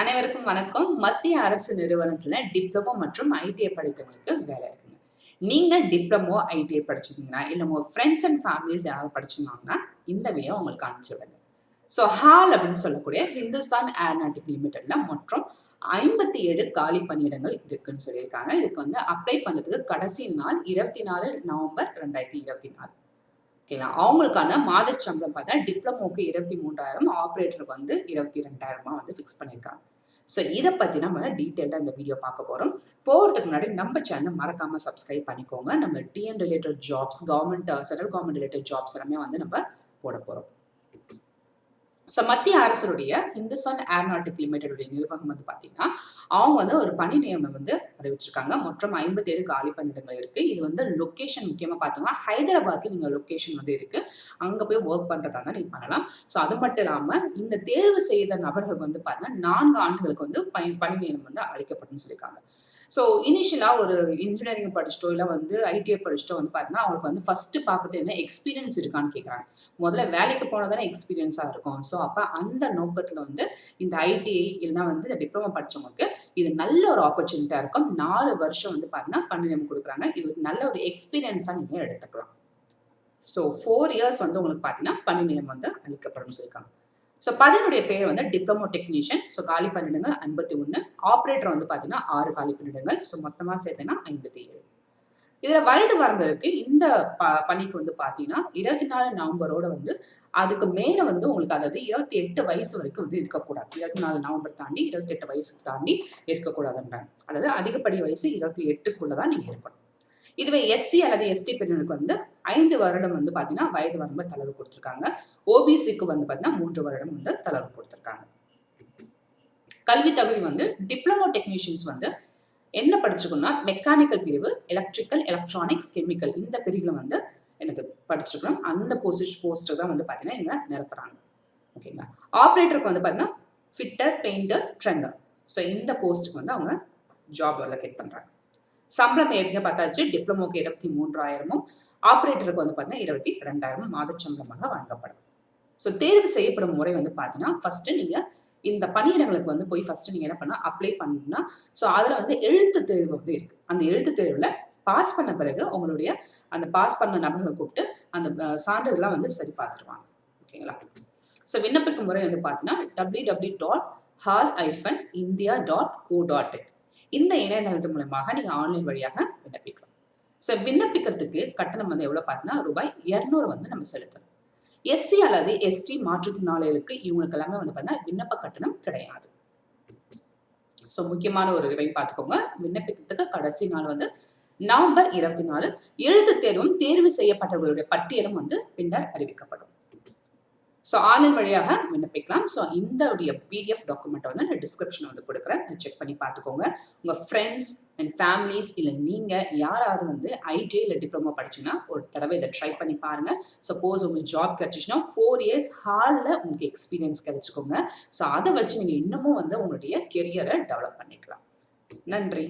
அனைவருக்கும் வணக்கம். மத்திய அரசு நிறுவனத்துல டிப்ளமோ மற்றும் ஐடிஐ படித்தவங்களுக்கு வேலை இருக்குங்க. நீங்க டிப்ளமோ ஐடிஐ படிச்சிருந்தீங்கன்னா இல்லை உங்க ஃப்ரெண்ட்ஸ் அண்ட் ஃபேமிலிஸ் யாராவது படிச்சிருந்தாங்கன்னா இந்த வீடியோ உங்களுக்கு அனுப்பிச்சு விடுங்க. ஸோ ஹால் அப்படின்னு சொல்லக்கூடிய ஹிந்துஸ்தான் ஏர்நாட்டிக் லிமிடெட்ல மற்றும் ஐம்பத்தி ஏழு காலி பணியிடங்கள் இருக்குன்னு சொல்லியிருக்காங்க. இதுக்கு வந்து அப்ளை பண்ணுறதுக்கு கடைசி நாள் இருபத்தி நாலு நவம்பர் ரெண்டாயிரத்தி இருபத்தி நாலு. ஓகேங்களா? அவங்களுக்கான மாத சம்பளம் பார்த்தா டிப்ளமோக்கு இருபத்தி மூன்றாயிரம் ஆப்ரேட்டருக்கு வந்து இருபத்தி ரெண்டாயிரமா வந்து ஃபிக்ஸ் பண்ணியிருக்காங்க ஸோ இதை பற்றி நம்ம டீட்டெயிலாக இந்த வீடியோ பார்க்க போகிறோம் போகிறதுக்கு முன்னாடி நம்ம சேனல் மறக்காமல் சப்ஸ்கிரைப் பண்ணிக்கோங்க. நம்ம TN related jobs government central government related jobs எல்லாமே வந்து நம்ம போட போகிறோம் ஸோ மத்திய அரசருடைய இந்துஸ்தான் ஏர்நாட்டிக் லிமிடெடுடைய நிறுவனம் வந்து பார்த்தீங்கன்னா அவங்க வந்து ஒரு பணி நியமனம் வந்து அறிவிச்சிருக்காங்க. மொத்தம் ஐம்பத்தேழு காலி பணியிடங்கள் இருக்கு. இது வந்து லொக்கேஷன் முக்கியமாக பார்த்தோம்னா ஹைதராபாத்தில் நீங்கள் லொக்கேஷன் வந்து இருக்கு. அங்கே போய் ஒர்க் பண்ணுறதா இருந்தால் நீங்கள் பண்ணலாம். ஸோ அது மட்டும் இல்லாமல் இந்த தேர்வு செய்த நபர்கள் வந்து பார்த்தீங்கன்னா நான்கு ஆண்டுகளுக்கு வந்து பணி பணி நியமனம் வந்து அளிக்கப்படும் சொல்லியிருக்காங்க. ஸோ இனிஷியலாக ஒரு இன்ஜினியரிங் படிச்சிட்டோ இல்லை வந்து ஐடிஐ படிச்சிட்டோ வந்து பார்த்தீங்கன்னா அவங்களுக்கு வந்து ஃபஸ்ட்டு பார்க்குறது என்ன? எக்ஸ்பீரியன்ஸ் இருக்கான்னு கேட்குறாங்க முதல்ல வேலைக்கு போனால் தானே எக்ஸ்பீரியன்ஸாக இருக்கும். ஸோ அப்போ அந்த நோக்கத்தில் வந்து இந்த ஐடிஐ இல்லைனா வந்து இந்த டிப்ளமோ படித்தவங்களுக்கு இது நல்ல ஒரு ஆப்பர்ச்சுனிட்டியாக இருக்கும். நாலு வருஷம் வந்து பார்த்தீங்கன்னா பணிநிலம் கொடுக்குறாங்க. இது நல்ல ஒரு எக்ஸ்பீரியன்ஸாக நீங்கள் எடுத்துக்கலாம். ஸோ ஃபோர் இயர்ஸ் வந்து உங்களுக்கு பார்த்தீங்கன்னா பணி நிலம் வந்து அளிக்கப்படும் சொல்லியிருக்காங்க. ஸோ பதினுடைய பேர் வந்து டிப்ளமோ டெக்னீஷியன் ஸோ காலி பன்னிடங்கள் ஐம்பத்தி ஒன்று ஆப்ரேட்டர் வந்து பார்த்தீங்கன்னா ஆறு காலி பன்னிடங்கள் ஸோ மொத்தமாக சேர்த்தனா ஐம்பத்தி ஏழு இதில் வயது வரம்பு இருக்கு. இந்த ப பணிக்கு வந்து பார்த்தீங்கன்னா இருபத்தி நாலு நவம்பரோட வந்து அதுக்கு மேலே வந்து உங்களுக்கு அதாவது இருபத்தி எட்டு வயசு வரைக்கும் வந்து இருக்கக்கூடாது. இருபத்தி நாலு நவம்பர் தாண்டி இருபத்தி எட்டு வயசுக்கு தாண்டி இருக்கக்கூடாதுன்றாங்க. அதாவது அதிகப்படி வயசு இருபத்தி எட்டுக்குள்ளே தான் நீங்கள் இருக்கணும். இதுவே எஸ்சி அல்லது எஸ்டி பிரிவினருக்கு வந்து ஐந்து வருடம் வந்து பார்த்தீங்கன்னா வயது வரம்பு தளர்வு கொடுத்துருக்காங்க. ஓபிசிக்கு வந்து பார்த்தீங்கன்னா மூன்று வருடம் வந்து தளர்வு கொடுத்துருக்காங்க. கல்வி தகுதி வந்து டிப்ளமோ டெக்னீஷியன்ஸ் வந்து என்ன படிச்சுக்கணும்னா மெக்கானிக்கல் பிரிவு எலக்ட்ரிக்கல் எலக்ட்ரானிக்ஸ் கெமிக்கல் இந்த பிரிவில் வந்து எனக்கு படிச்சிருக்கணும். அந்த போசிஷ் போஸ்டர் தான் வந்து பார்த்தீங்கன்னா இங்கே நிரப்புறாங்க. ஓகேங்களா ஆப்ரேட்டருக்கு வந்து பார்த்தீங்கன்னா ஃபிட்டர் பெயிண்டர் ட்ரெண்டர் ஸோ இந்த போஸ்ட்டுக்கு வந்து அவங்க ஜாப் அலோகேட் பண்ணுறாங்க சம்பளம் ஏற்கனவே பார்த்தாச்சு. டிப்ளமோக்கு இருபத்தி மூன்றாயிரமும் ஆப்ரேட்டருக்கு வந்து பார்த்தீங்கன்னா இருபத்தி ரெண்டாயிரமும் மாதச்சம்பளமாக வழங்கப்படும். ஸோ தேர்வு செய்யப்படும் முறை வந்து பார்த்தீங்கன்னா ஃபஸ்ட்டு நீங்கள் இந்த பணியிடங்களுக்கு வந்து போய் ஃபஸ்ட்டு நீங்கள் என்ன பண்ணால் அப்ளை பண்ணணும்னா ஸோ அதில் வந்து எழுத்து தேர்வு வந்து இருக்குது அந்த எழுத்து தேர்வில் பாஸ் பண்ண பிறகு உங்களுடைய அந்த பாஸ் பண்ண நபர்களை கூப்பிட்டு அந்த சான்றிதழ்லாம் வந்து சரி பார்த்துருவாங்க ஓகேங்களா? ஸோ விண்ணப்பிக்கும் முறை வந்து பார்த்தீங்கன்னா W W dot HAL hyphen India dot co dot in இந்த இணையதளத்து மூலமாக நீங்கள் ஆன்லைன் வழியாக விண்ணப்பிக்கலாம். ஸோ விண்ணப்பிக்கிறதுக்கு கட்டணம் வந்து எவ்வளோ பார்த்தீங்கன்னா ரூபாய் இரநூறு வந்து நம்ம செலுத்தணும். எஸ்சி அல்லது எஸ்டி மாற்றுத்திறனாளிகளுக்கு இவங்களுக்கு எல்லாமே வந்து பார்த்தீங்கன்னா விண்ணப்ப கட்டணம் கிடையாது. ஸோ முக்கியமான ஒரு இவை பார்த்துக்கோங்க. விண்ணப்பிக்கிறதுக்கு கடைசி நாள் வந்து நவம்பர் இருபத்தி நாலு. எழுத்து தேர்வும் தேர்வு செய்யப்பட்டவர்களுடைய பட்டியலும் வந்து பின்னர் அறிவிக்கப்படும். ஸோ ஆன்லைன் வழியாக விண்ணப்பிக்கலாம். ஸோ இந்த பிடிஎஃப் டாக்குமெண்ட்டை வந்து நான் டிஸ்கிரிப்ஷன் வந்து கொடுக்குறேன். அதை செக் பண்ணி பார்த்துக்கோங்க. உங்கள் ஃப்ரெண்ட்ஸ் அண்ட் ஃபேமிலிஸ் இல்லை நீங்கள் யாராவது வந்து ஐடி இல்லை டிப்ளமோ படிச்சுன்னா ஒரு தடவை இதை ட்ரை பண்ணி பாருங்கள் சப்போஸ் உங்களுக்கு ஜாப் கிடச்சிச்சுன்னா ஃபோர் இயர்ஸ் ஹாலில் உங்களுக்கு எக்ஸ்பீரியன்ஸ் கிடச்சிக்கோங்க. ஸோ அதை வச்சு நீங்கள் இன்னமும் வந்து உங்களுடைய கெரியரை டெவலப் பண்ணிக்கலாம். நன்றி.